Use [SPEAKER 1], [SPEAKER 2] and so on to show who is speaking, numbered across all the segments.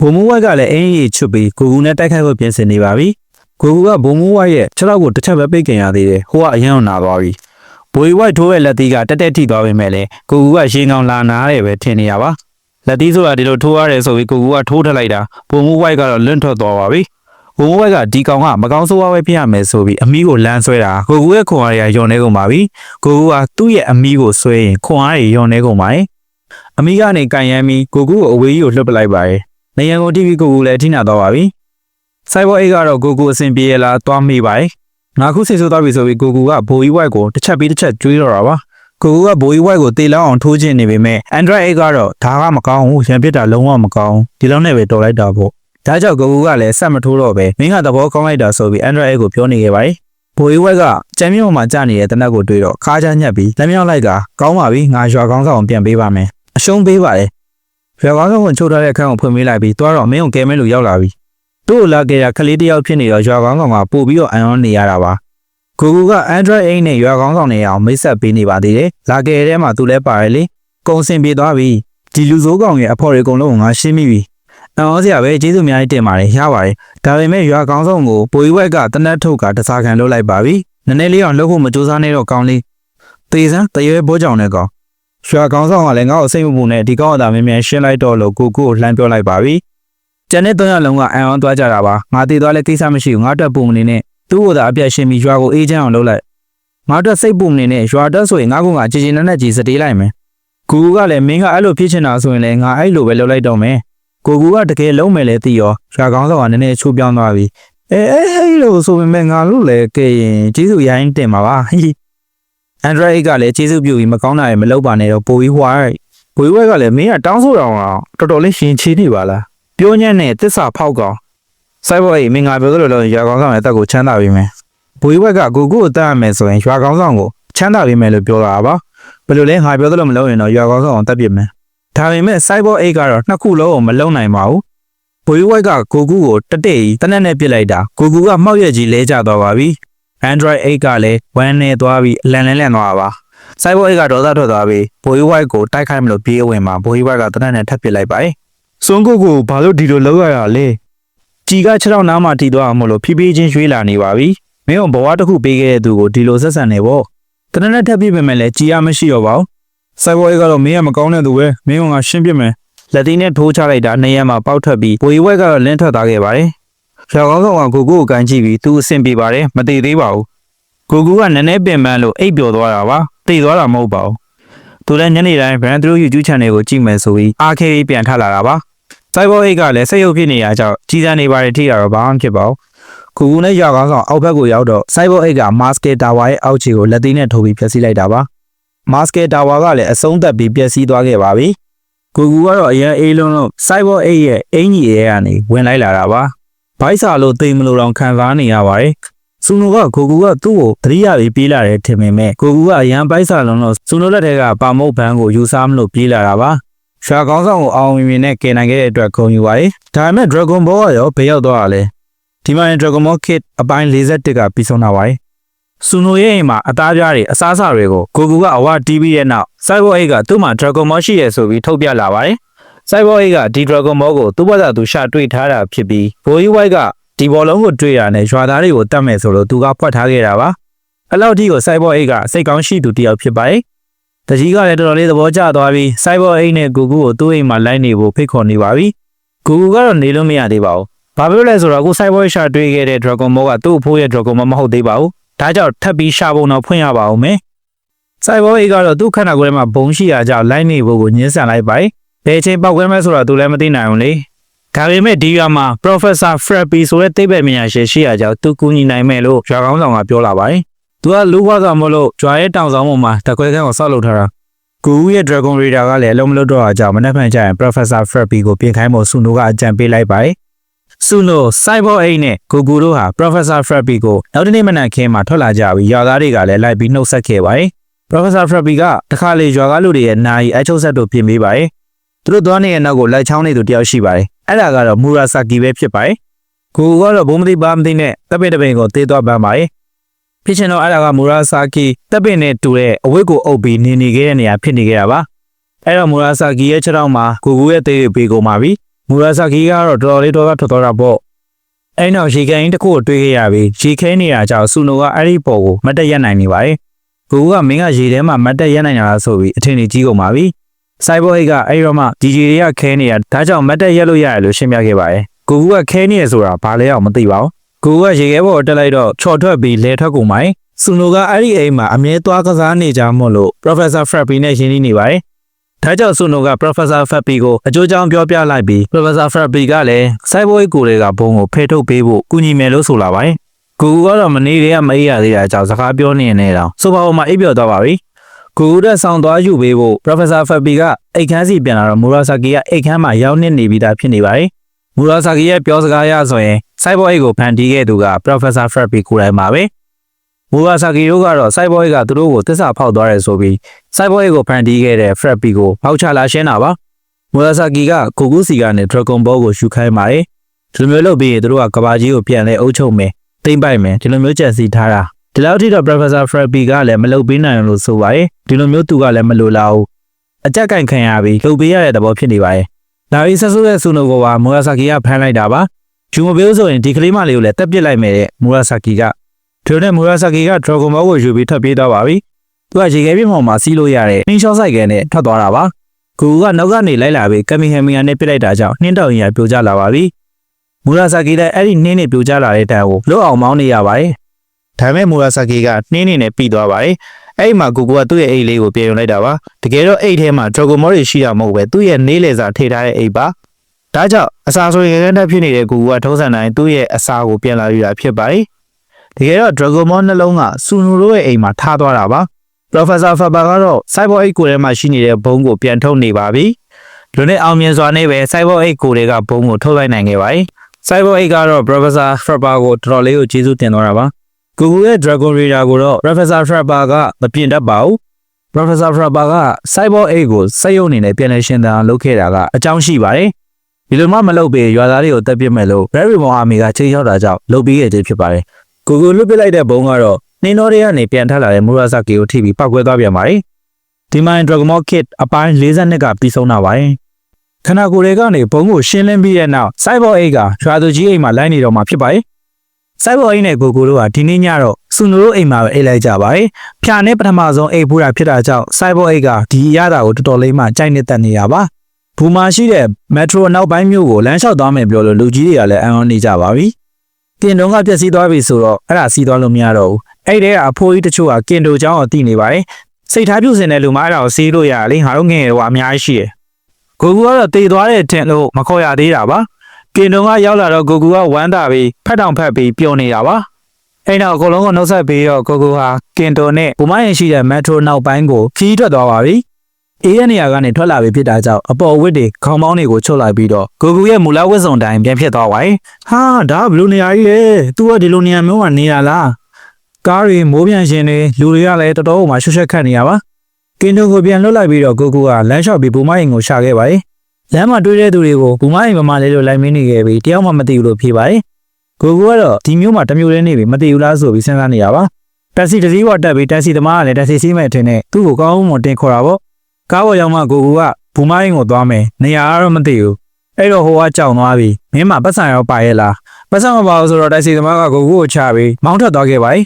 [SPEAKER 1] ဘုံမူဝိုက်ကလည်းအင်းကြီးချွတ်ပြီးကိုကူနဲ့တိုက်ခိုက်ဖို့ပြင်ဆင်နေပါပြီကိုကူကဘုံမူဝိုက်ရဲ့ခြေထောက်ကိုတစ်ချက်ပဲပိတ်ခင်ရသေးတယ်ဟိုကအရန်အောင်နာသွားပြီဘွေဝိုက်ထိုးရဲ့လက်သီးကတက်တက်ထိသွားပေမဲ့လည်းကိုကူကရှင်းကောင်လာနာတယ်ပဲထင်နေရပါလက်သီးဆိုတာဒီလိုထိုးရတယ်ဆိုပြီးကိုကူကထိုးထလိုက်တာဘုံမူဝိုက်ကတော့လွင့်ထွက်သွားပါပြီဘုံမူဝိုက်ကဒီကောင်ကမကောင်းဆိုးဝါးပဲဖြစ်ရမယ်ဆိုပြီးအမီးကိုလမ်းဆွဲတာကိုကူရဲ့ခွန်အားရယုံနေကုန်ပါပြီကိုကူကသူ့ရဲ့အမီးကိုဆွဲရင်ခွန်အားရယုံနေကုန်ပါရဲ့အမီးကနေကန်ရမ်းပြီးကိုကူကိုအဝေးကြီးကိုလှုပ်ပလိုက်ပါရဲ့ နေရန်ကုန် TV ကိုကူလည်းအထိနာတော့ပါပြီစိုက်ဘောအိတ်ကတော့ကိုကူအဆင်ပြေရလားသွားမိပါရဲ့ငါခုစိတ်ဆိုးသွားပြီဆိုပြီးကိုကူကဘိုးကြီးဝိုက်ကိုတစ်ချက်ပြီးတစ်ချက်ကျွေးတော့တာပါကိုကူကဘိုးကြီးဝိုက်ကိုတေလောင်းအောင်ထိုးချင်နေပေမဲ့ Android အိတ်ကတော့ဒါကမကောင်းဘူးရံပြစ်တာလုံးဝမကောင်းဒီလောက်နဲ့ပဲတော်လိုက်တာပေါ့ဒါကြောင့်ကိုကူကလည်းဆက်မထိုးတော့ပဲမင်းကသဘောကောင်းလိုက်တာဆိုပြီး Android အိတ်ကိုပြောနေခဲ့ပါတယ်ဘိုးကြီးဝိုက်ကကြမ်းမြုံမှာကြာနေတဲ့တနက်ကိုတွေးတော့ခါးချညက်ပြီးလက်မြောက်လိုက်ကကောင်းပါပြီငါရွာကောင်းဆောင်ပြန်ပေးပါမယ်အရှုံးပေးပါတယ် ရွာကောင်းဆောင်ကိုချုပ်ထားတဲ့အခန်းကိုဖွင့်ပေးလိုက်ပြီးတွားတော့မင်းကိုကဲမဲလို့ရောက်လာပြီသူ့ကိုလာခဲ့ရကလေးတစ်ယောက်ဖြစ်နေတော့ရွာကောင်းဆောင်ကပို့ပြီးတော့အန်ရောနေရတာပါကိုကူက Android အိတ်နဲ့ရွာကောင်းဆောင်နေအောင်မိတ်ဆက်ပေးနေပါသေးတယ်လာခဲ့တဲ့မှာသူလည်းပါတယ်လေကုံစင်ပြေသွားပြီဒီလူစိုးကောင်ရဲ့အဖော်တွေအကုန်လုံးကိုငါရှင်းမိပြီအံ့ဩစရာပဲကျေးဇူးအများကြီးတင်ပါတယ်ရပါတယ်ဒါပေမဲ့ရွာကောင်းဆောင်ကိုဘိုးကြီးဝက်ကတနက်ထုတ်ကတစားခံလုပ်လိုက်ပါပြီနည်းနည်းလေးအောင်လှုပ်ဖို့မကြိုးစားနဲ့တော့ကောင်းလေးသေစမ်းတရွဲဘိုးကြောင်နဲ့ကောင် ရွာကောင်းဆောင်ကလည်းငါ့ကိုစိတ်မပူနဲ့ဒီကောင်ကသာမင်းမြန်ရှင်းလိုက်တော့လို့ကိုကိုကိုလှမ်းပြောလိုက်ပါပြီကျန်တဲ့သုံးယောက်လုံးကအံ့ဩသွားကြတာပါငါတည်သွားလဲကိစ္စမရှိဘူးငါတက်ပုံမနေနဲ့သူ့ကိုသာအပြတ်ရှင်းပြီးရွာကိုအေးချမ်းအောင်လုပ်လိုက်ငါတက်စိတ်ပူမနေနဲ့ရွာတက်ဆိုရင်ငါကငါကြည်ကြည်နက်နက်ကြီးစတေးလိုက်မယ်ကိုကူကလည်းမင်းကအဲ့လိုဖြစ်ချင်တာဆိုရင်လည်းငါအဲ့လိုပဲလုပ်လိုက်တော့မယ်ကိုကူကတကယ်လုံးမယ်လေသိရောရွာကောင်းဆောင်ကနည်းနည်းချိုးပြောင်းသွားပြီအဲအဲအဲ့လိုဆိုပေမဲ့ငါလို့လည်းကဲရင်ကျေးဇူးရိုင်းတင်ပါပါ ဟိ Android ကလည်းကျေးဇူးပြုပြီးမကောင်းတာရမလုပ်ပါနဲ့တော့ပိုပြီးဟွာဘွေဝက်ကလည်းမင်းကတောင်းဆိုတော့အောင်တော်တော်လေးရှင်ချေးနေပါလားပြောညံ့နဲ့တစ္ဆာဖောက်ကောင်စိုက်ဘော်အိမ်မင်္ဂလာပြောသလိုလို့ရွာကောင်းဆောင်ရဲ့တက်ကိုချမ်းသာပေးမယ်ဘွေဝက်ကကိုကိုကိုတက်ရမယ်ဆိုရင်ရွာကောင်းဆောင်ကိုချမ်းသာပေးမယ်လို့ပြောတာပါဘယ်လိုလဲငါပြောသလိုမလုပ်ရင်တော့ရွာကောင်းဆောင်ကိုတက်ပြစ်မယ်ဒါပေမဲ့စိုက်ဘော်အိတ်ကတော့နှစ်ခုလုံးကိုမလုံနိုင်ပါဘူးဘွေဝက်ကကိုကူကိုတတဲ့ကြီးတနက်နဲ့ပြစ်လိုက်တာကိုကူကမှောက်ရက်ကြီးလဲကျသွားပါပြီ Android 8ကလည်းဝမ်းနေသွားပြီးအလန်လန်လန်သွားပါစိုက်ဘော8ကဒေါသထွက်သွားပြီးဘိုးကြီး white ကိုတိုက်ခိုက်မလို့ပြေးဝင်မှာဘိုးကြီး white ကတနက်နဲ့ထပ်ပစ်လိုက်ပါတယ်စွန်းကုတ်ကိုဘာလို့ဒီလိုလုပ်ရတာလဲကြီးက6ထောင်နားမှာတီသွားအောင်မလို့ဖြည်းဖြည်းချင်းရွှေ့လာနေပါပြီမင်းကဘဝတစ်ခုပေးခဲ့တဲ့သူကိုဒီလိုဆက်ဆံနေပေါ့တနက်နဲ့ထပ်ပြစ်ပေမဲ့လည်းကြီးရမရှိတော့ပါဘူးစိုက်ဘော8ကတော့မင်းကမကောင်းတဲ့သူပဲမင်းကငါရှင်းပြမယ်လက်သေးနဲ့ထိုးချလိုက်တာနေရမှာပေါက်ထွက်ပြီးဘိုးကြီး white ကတော့လင်းထွက်သွားခဲ့ပါတယ် ကျောင်းကောင်းဆောင်ကကိုကိုကိုကန်ကြည့်ပြီးသူအဆင်ပြေပါတယ်မတည်သေးပါဘူးကိုကူကနည်းနည်းပင်ပန်းလို့အိပ်ပျော်သွားတာပါတိတ်သွားတာမဟုတ်ပါဘူးသူလည်းညနေတိုင်း brand through YouTube channel ကိုကြည့်မယ်ဆိုပြီးအားခဲပြီးပြန်ထလာတာပါစိုက်ဘောအိတ်ကလည်းစိတ်ရုပ်ဖြစ်နေရကြောင်းကြီးစံနေပါတယ်ထိရတော့ဘာမှဖြစ်ပါဘူးကိုကူနဲ့ရောက်ကောင်းဆောင်အောက်ဘက်ကိုရောက်တော့စိုက်ဘောအိတ်က Masker Tower ရဲ့အောက်ခြေကိုလက်သေးနဲ့ထိုးပြီးဖျက်ဆီးလိုက်တာပါ Masker Tower ကလည်းအဆုံးသက်ပြီးပျက်စီးသွားခဲ့ပါပြီကိုကူကတော့အရင်အေးလုံးလုံးစိုက်ဘောအိတ်ရဲ့အင်ကြီးရဲ့ကနေဝင်လိုက်လာတာပါ ဘိုက်စာလို့သိမလို့တော့ခံစားနေရပါတယ်ဆူနိုကကိုကူကသူ့ကိုတတိယပြီးပြေးလာတယ်ထင်ပေမဲ့ကိုကူကအရန်ပိုက်စာလုံးလို့ဆူနိုလက်ထဲကပါမုတ်ဘန်းကိုယူစားမလို့ပြေးလာတာပါရှာကောင်းဆောင်ကိုအောင်မြင်မြင်နဲ့ကယ်နိုင်ခဲ့တဲ့အတွက်ဂုဏ်ယူပါတယ်ဒါပေမဲ့ Dragon Ball ကရောဘယ်ရောက်သွားတာလဲဒီမှာ Dragon Ball Kit အပိုင်း41ကပြီးဆုံးတာပါတယ်ဆူနိုရဲ့အိမ်မှာအသားပြားတွေအစားအစာတွေကိုကိုကူကအဝတီးပြီးတဲ့နောက် Cyber 8ကသူ့မှာ Dragon Ball ရှိရဆိုပြီးထုတ်ပြလာပါတယ် စိုက်ဘောအိတ်ကဒီ Dragon Ball ကိုသူ့ဘာသာသူရှာတွေ့ထားတာဖြစ်ပြီးဘိုးကြီး white ကဒီဘောလုံးကိုတွေ့ရတဲ့ရွာသားတွေကိုတတ်မယ်ဆိုလို့သူကဖွက်ထားခဲ့တာပါအဲ့လောက်ထိကိုစိုက်ဘောအိတ်ကစိတ်ကောင်းရှိသူတစ်ယောက်ဖြစ်ပါတယ်တကြီးကလည်းတော်တော်လေးသဘောကျသွားပြီးစိုက်ဘောအိတ်နဲ့ကိုကူကိုသူ့အိမ်မှာလိုက်နေဖို့ဖိတ်ခေါ်နေပါပြီကိုကူကတော့နေလို့မရသေးပါဘူးဘာဖြစ်လို့လဲဆိုတော့ကိုစိုက်ဘောရှာတွေ့ခဲ့တဲ့ Dragon Ball ကသူ့အဖိုးရဲ့ Dragon Ball မဟုတ်သေးပါဘူးဒါကြောင့်ထပ်ပြီးရှာဖို့တော့ဖွင့်ရပါဦးမယ်စိုက်ဘောအိတ်ကတော့သူ့ခန္ဓာကိုယ်ထဲမှာဘုံရှိရာကြောင့်လိုက်နေဖို့ကိုညှင်းဆန်လိုက်ပါတယ် ဘယ်ချိန်ပောက်ခွဲမဲဆိုတော့သူလည်းမသိနိုင်ဘူးလေဒါပေမဲ့ဒီရွာမှာ Professor Frappy ဆိုတဲ့သိပ္ပံပညာရှင်ရှိရကြောင်းသူကူညီနိုင်မယ်လို့ရွာကောင်းဆောင်ကပြောလာပါတယ်သူကလူဘွားဆောင်မလို့ကြွားရဲ့တောင်ဆောင်ပေါ်မှာတခွဲခန်းကိုဆောက်လုပ်ထားတာကူဦးရဲ့ Dragon Raider ကလည်းအလုံးမလို့တော့အကြောင်းမနှက်ဖန်ကြရင် Professor Frappy ကိုပြင်ခိုင်းဖို့ဆူနိုကအကြံပေးလိုက်ပါတယ်ဆူနို Cyber 8နဲ့ကိုကူတို့ဟာ Professor Frappy ကိုနောက်တနေ့မနက်ခင်းမှာထွက်လာကြပြီးရွာသားတွေကလည်းလိုက်ပြီးနှုတ်ဆက်ခဲ့ပါတယ် Professor Frappy ကတခါလေရွာကားလူတွေရဲ့နာယီအချုပ်ဆက်တို့ပြင်ပေးပါတယ် သူတို့သွားနေတဲ့နောက်ကိုလိုက်ချောင်းနေသူတယောက်ရှိပါတယ်အဲ့ဒါကတော့မူရာဆာကီပဲဖြစ်ပါတယ်ကိုကတော့ဘုံမသိပါမသိနဲ့တပ်ပင်တပင်ကိုတေးသွားပန်းပါတယ်ဖြစ်ချင်တော့အဲ့ဒါကမူရာဆာကီတပ်ပင်နဲ့တူတဲ့အဝတ်ကိုအုပ်ပြီးနေနေခဲ့တဲ့နေရာဖြစ်နေခဲ့တာပါအဲ့တော့မူရာဆာကီရဲ့ခြေထောက်မှာကိုကူရဲ့သေးသေးပေးကုန်ပါပြီမူရာဆာကီကတော့တော်တော်လေးတော့ထွက်သွားတာပေါ့အဲ့နောက်ရေကန်တစ်ခုကိုတွေးခဲ့ရပြီးရေခဲနေတာကြောင့်ဆူနိုကအဲ့ဒီပေါ်ကိုမတ်တက်ရက်နိုင်နေပါတယ်ကိုကမင်းကရေထဲမှာမတ်တက်ရက်နိုင်တာလားဆိုပြီးအထင်ကြီးကြီးကုန်ပါပြီ စိုက်ဘောအိတ်ကအဲ့တော့မှဒီဂျီတွေကခဲနေတာဒါကြောင့်မတ်တက်ရက်လို့ရတယ်လို့ရှင်းပြခဲ့ပါတယ်ကိုကခဲနေရဆိုတာဘာလဲအောင်မသိပါဘူးကိုကရေခဲပေါ်တက်လိုက်တော့ချော်ထွက်ပြီးလဲထွက်ကုန်ပါဆူနိုကအဲ့ဒီအိမ်မှာအမြဲသွားကစားနေကြမို့လို့ Professor Frappy နဲ့ရင်းနှီးနေပါတယ်ဒါကြောင့်ဆူနိုက Professor Frappy ကိုအကျိုးကြောင့်ပြောပြလိုက်ပြီး Professor Frappy ကလည်းစိုက်ဘိုးကိုတွေကဘုံကိုဖယ်ထုတ်ပေးဖို့ကူညီမယ်လို့ဆိုလာပါတယ်။ကိုကူကတော့မနေ့တည်းကမအေးရသေးတာကြောင့်စကားပြောနေနေတော့ဆိုပါပေါ်မှာအိပ်ပျော်သွားပါပြီ။ ကိုကူတဲ့ဆောင်းသွားယူပေးဖို့ Professor Frappy ကအိတ်ခမ်းစီပြန်လာတော့ Murasaki ကအိတ်ခမ်းမှာရောက်နေနေပြီးသားဖြစ်နေပါတယ်။ Murasaki ရဲ့ပြောစကားအရဆိုရင်စိုက်ဘိုးအိတ်ကိုဖန်တီးခဲ့သူက Professor Frappy ကိုယ်တိုင်ပါပဲ။ Murasaki တို့ကတော့စိုက်ဘိုးအိတ်ကသူတို့ကိုတစ္ဆာဖောက်သွားတယ်ဆိုပြီးစိုက်ဘိုးအိတ်ကိုဖန်တီးခဲ့တဲ့ Frappy ကိုပေါက်ချလာရှင်းတာပါ။မူရာဆာကီကကိုကူစီကနေ Dragon Ball ကိုယူခိုင်းပါတယ်။ဒီလိုမျိုးလုပ်ပြီးရင်သူတို့ကကဘာကြီးကိုပြန်လဲအုပ်ချုပ်မယ်။တိမ့်ပိုက်မယ်ဒီလိုမျိုးကြံစီထားတာ။ ဒီလောက်ထိတော့ Professor Frappy ကလည်းမလုပ်ပေးနိုင်ဘူးလို့ဆိုပါတယ်။ဒီလိုမျိုးသူကလည်းမလိုလားဘူး။အကြက်ကင်ခံရပြီးလုပ်ပေးရတဲ့သဘောဖြစ်နေပါတယ်။ဒါပြီးဆက်ဆုတဲ့ဆူနိုကိုပါမူရာဆာကီကဖမ်းလိုက်တာပါ။ဂျူမဘေးဆိုရင်ဒီကလေးမလေးကိုလည်းတက်ပစ်လိုက်မယ်တဲ့မူရာဆာကီကဒီလိုနဲ့မူရာဆာကီက Dragon Ball ကိုယူပြီးထွက်ပြေးသွားပါပြီ။သူကရေခဲပြင်းပေါ်မှာစီးလို့ရတဲ့နှင်းလျှော့ဆိုင်ကဲနဲ့ထွက်သွားတာပါ။ကိုကနောက်ကနေလိုက်လာပြီးကမီဟမ်မီယာနဲ့ပြစ်လိုက်တာကြောင့်နှင်းတောင်ရီကပြိုကျလာပါပြီ။မူရာဆာကီလည်းအဲ့ဒီနှင်းနဲ့ပြိုကျလာတဲ့တန်ကိုလွတ်အောင်မောင်းနေရပါတယ်။ ဒါပေမဲ့မူရာဆာကီကနှင်းနေနဲ့ပြီးသွားပါတယ်။အဲ့ဒီမှာကိုကကသူ့ရဲ့အိတ်လေးကိုပြင်ယူလိုက်တာပါ။တကယ်တော့အိတ်ထဲမှာဒရိုဂိုမောတွေရှိတာမဟုတ်ပဲသူ့ရဲ့နေလေစာထိထားတဲ့အိတ်ပါ။ဒါကြောင့်အစာဆိုရင်ကန်းတက်ဖြစ်နေတဲ့ကိုကထုံးစံတိုင်းသူ့ရဲ့အစာကိုပြန်လာယူတာဖြစ်ပါတယ်။တကယ်တော့ဒရိုဂိုမောနှလုံးကစူနူတို့ရဲ့အိမ်မှာထားသွားတာပါ။ Professor Faber ကတော့ Cyber 8ကိုထဲမှာရှိနေတဲ့ဘုံကိုပြန်ထုတ်နေပါပြီ။လူနဲ့အောင်မြင်စွာနဲ့ပဲ Cyber 8ကိုတွေကဘုံကိုထုတ်လိုက်နိုင်ခဲ့ပါတယ်။ Cyber 8ကတော့ Professor Faber ကိုတော်တော်လေးကိုကျေးဇူးတင်သွားတာပါ။ Google ရဲ့ Dragon Reader ကိုတော့ Professor Faber ကမပြင်တတ်ပါဘူး။ Professor Faber က Cyber 8ကိုစက်ရုံအနေနဲ့ပြန်လည်ရှင်းသန်အောင်လုပ်ခဲ့တာကအကြောင်းရှိပါတယ်။ဒီလိုမှမလုပ်ပေရွာသားတွေကိုတက်ပစ်မယ်လို့ Barry Mon Army ကချိန်ရောက်တာကြောင့်လုပ်ပြီးခဲ့ခြင်းဖြစ်ပါတယ်။ Google လွတ်ပစ်လိုက်တဲ့ဘုံကတော့နှင်းတော်တွေကနေပြန်ထလာတဲ့ Murasaki ကိုထိပြီးပောက်ကွဲသွားပြန်ပါတယ်။ဒီမိုင်း Dragon Ball Kit အပိုင်း42ကပြီးဆုံးတာပါတယ်။ခန္ဓာကိုယ်တွေကနေဘုံကိုရှင်းလင်းပြီးတဲ့နောက် Cyber 8ကရွာသူကြီးအိမ်မှာလိုက်နေတော့မှာဖြစ်ပါတယ်။ စိုက်ဘော်အင်းနဲ့ကိုကိုတို့ဟာဒီနေ့ညတော့ဆူနိုတို့အိမ်မှာပဲအိတ်လိုက်ကြပါတယ်။ဖြာနဲ့ပထမဆုံးအိတ်ဖို့တာဖြစ်တာကြောင့်စိုက်ဘော်အိတ်ကဒီအရသာကိုတော်တော်လေးမှကြိုက်နေတတ်နေရပါ။ဘူမာရှိတဲ့မက်ထရိုနောက်ပိုင်းမြို့ကိုလမ်းလျှောက်သွားမယ်ပြောလို့လူကြီးတွေကလည်းအံ့ဩနေကြပါပြီ။တင်တုံးကပြက်စီးသွားပြီဆိုတော့အဲ့ဒါစီးသွားလို့မရတော့ဘူး။အဲ့ဒီကအဖိုးကြီးတချို့ကကင်တိုချောင်းအောင်တိနေပါတယ်။စိတ်ထားပြုစင်တဲ့လူမှအဲ့ဒါကိုစီးလို့ရတယ်။ငါတို့ငယ်တော့အများကြီးရှိတယ်။ကိုကူကတော့တေသွားတဲ့အထင်လို့မခေါ်ရသေးတာပါ။ ကင်တုံးကရောက်လာတော့ကိုကူကဝမ်းသာပြီးဖက်တောင်ဖက်ပြီးပျော်နေတာပါ။အဲ့တော့အကုန်လုံးကနှုတ်ဆက်ပြီးတော့ကိုကူဟာကင်တိုနဲ့ဘူမရင်ရှိတဲ့မက်ထရိုနောက်ပိုင်းကိုခီးထွက်သွားပါပြီ။အေးရနေရာကနေထွက်လာပြီးဖြစ်တာကြောင့်အပေါ်ဝစ်တွေခေါင်းပေါင်းတွေကိုချုပ်လိုက်ပြီးတော့ကိုကူရဲ့မူလဝစ်စုံတိုင်းပြန်ဖြစ်သွားပါရဲ့။ဟာဒါကဘလူနေရာကြီးလေ။ तू ကဒီလိုနေရာမျိုးကနေရလား။ကားတွေမိုးပြန်ရှင်တွေလူတွေကလည်းတော်တော်ဟိုမှာရွှတ်ရွှတ်ခတ်နေရပါကင်းတုံကိုပြန်လွတ်လိုက်ပြီးတော့ကိုကူကလမ်းလျှောက်ပြီးဘူမရင်ကိုရှာခဲ့ပါတယ် လမ်းမှာတွေ့တဲ့သူတွေကိုဘူမရင်မမလေးလိုလိုက်မင်းနေခဲ့ပြီးတယောက်မှမသိဘူးလို့ဖြေပါတယ်ကိုကူကတော့ဒီမျိုးမှာတစ်မျိုးလေးနေပြီးမသိဘူးလားဆိုပြီးစဉ်းစားနေရပါတက်စီတစ်စီးပေါ်တက်ပြီးတက်စီသမားကလည်းတက်စီစီးမဲ့ထင်နဲ့သူ့ကိုကောင်းမွန်တင်ခေါ်တာပေါ့ကားပေါ်ရောက်မှကိုကူကဘူမရင်ကိုသွားမယ်နေရာကတော့မသိဘူးအဲ့တော့ဟိုကကြောင်သွားပြီမင်းမပတ်စံရောက်ပါရဲ့လားပတ်စံမပါဘူးဆိုတော့တက်စီသမားကကိုကူကိုချပြီးမောင်းထွက်သွားခဲ့ပါတယ်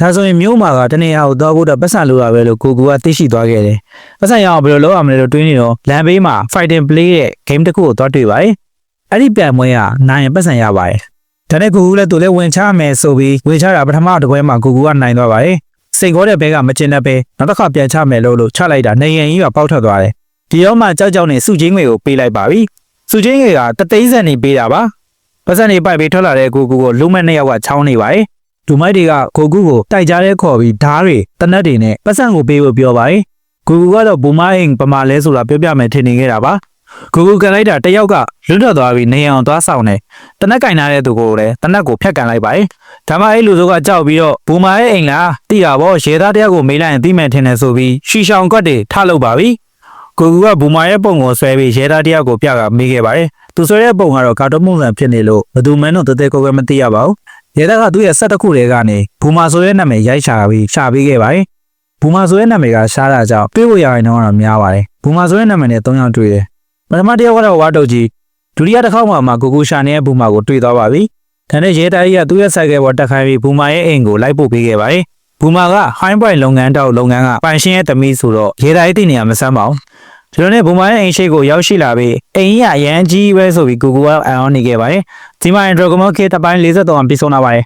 [SPEAKER 1] ဒါဆိုရင်မြို့မှာကတနေရာကိုသွားဖို့တော့ပတ်စံလိုတာပဲလို့ကိုကူကသိရှိသွားခဲ့တယ်။ပတ်စံရအောင်ဘယ်လိုလုပ်ရမလဲလို့တွေးနေတော့လမ်းဘေးမှာ fighting play ရဲ့ game တစ်ခုကိုသွားတွေ့ပါတယ်။အဲ့ဒီပြန်မွေးကနိုင်ရင်ပတ်စံရပါတယ်။ဒါနဲ့ကိုကူလည်းသူလည်းဝင်ချမယ်ဆိုပြီးဝင်ချတာပထမတစ်ပွဲမှာကိုကူကနိုင်သွားပါတယ်။စိတ်ကောတဲ့ဘဲကမကျင်တဲ့ဘဲနောက်တစ်ခါပြန်ချမယ်လို့လို့ချလိုက်တာနေရင်ကြီးကပေါက်ထွက်သွားတယ်။ဒီတော့မှကြောက်ကြောက်နဲ့စုချင်းငွေကိုပေးလိုက်ပါပြီ။စုချင်းငွေကတသိန်းစံနေပေးတာပါ။ပတ်စံနေပိုက်ပြီးထွက်လာတဲ့ကိုကူကိုလူမဲ့နှစ်ယောက်ကချောင်းနေပါတယ်။ ဒူမိုက်တွေကကိုကူကိုတိုက်ကြားတဲ့ခေါ်ပြီးဓားတွေတနက်တွေနဲ့ပတ်စံကိုပေးဖို့ပြောပါတယ်။ကိုကူကတော့ဘူမိုင်းပမာလဲဆိုတာပြောပြမယ်ထင်နေခဲ့တာပါ။ကိုကူကန်လိုက်တာတယောက်ကလွတ်ထွက်သွားပြီးနေအောင်သွားဆောင်တယ်။တနက်ကင်ထားတဲ့သူကိုလည်းတနက်ကိုဖျက်ကန်လိုက်ပါတယ်။ဒါမှအဲ့လူစုကကြောက်ပြီးတော့ဘူမာရဲ့အိမ်လားတိတာပေါ့ရေသားတယောက်ကိုမေးလိုက်ရင်သိမယ်ထင်တယ်ဆိုပြီးရှီရှောင်ကွက်တွေထလုပ်ပါပြီ။ကိုကူကဘူမာရဲ့ပုံကိုဆွဲပြီးရေသားတယောက်ကိုပြကမေးခဲ့ပါတယ်။သူဆွဲတဲ့ပုံကတော့ကာတွန်းပုံစံဖြစ်နေလို့ဘယ်သူမှန်းတော့တသက်ကိုယ်ကမသိရပါဘူး။ ရဲသားကသူ့ရဲ့ဆက်တစ်ခုတည်းကနေဘူမာဆိုတဲ့နာမည်ရိုက်ရှာပြီးရှာပေးခဲ့ပါတယ်။ဘူမာဆိုတဲ့နာမည်ကရှားတာကြောင့်တွေးဖို့ရရင်တော့များပါတယ်။ဘူမာဆိုတဲ့နာမည်နဲ့၃ယောက်တွေ့တယ်။ပထမတစ်ယောက်ကတော့ဝါတုတ်ကြီးဒုတိယတစ်ခေါက်မှမှကိုကိုရှာနေတဲ့ဘူမာကိုတွေ့သွားပါပြီ။ဒါနဲ့ရဲသားကြီးကသူ့ရဲ့ဆိုင်ကယ်ပေါ်တက်ခိုင်းပြီးဘူမာရဲ့အိမ်ကိုလိုက်ပို့ပေးခဲ့ပါတယ်။ဘူမာက high point လုပ်ငန်းတောက်လုပ်ငန်းကပိုင်ရှင်ရဲ့သမီးဆိုတော့ရဲသားကြီးတည်နေရမဆမ်းပါဘူး။ ဒီလိုနဲ့ဘူမာရဲ့အိမ်ရှိကိုရောက်ရှိလာပြီးအိမ်ကြီးကအရန်ကြီးပဲဆိုပြီးကိုကိုကအန်အောင်နေခဲ့ပါတယ်။ဒီမှာ Dragon Ball K တပိုင်း43အောင်ပြီးဆုံးလာပါတယ်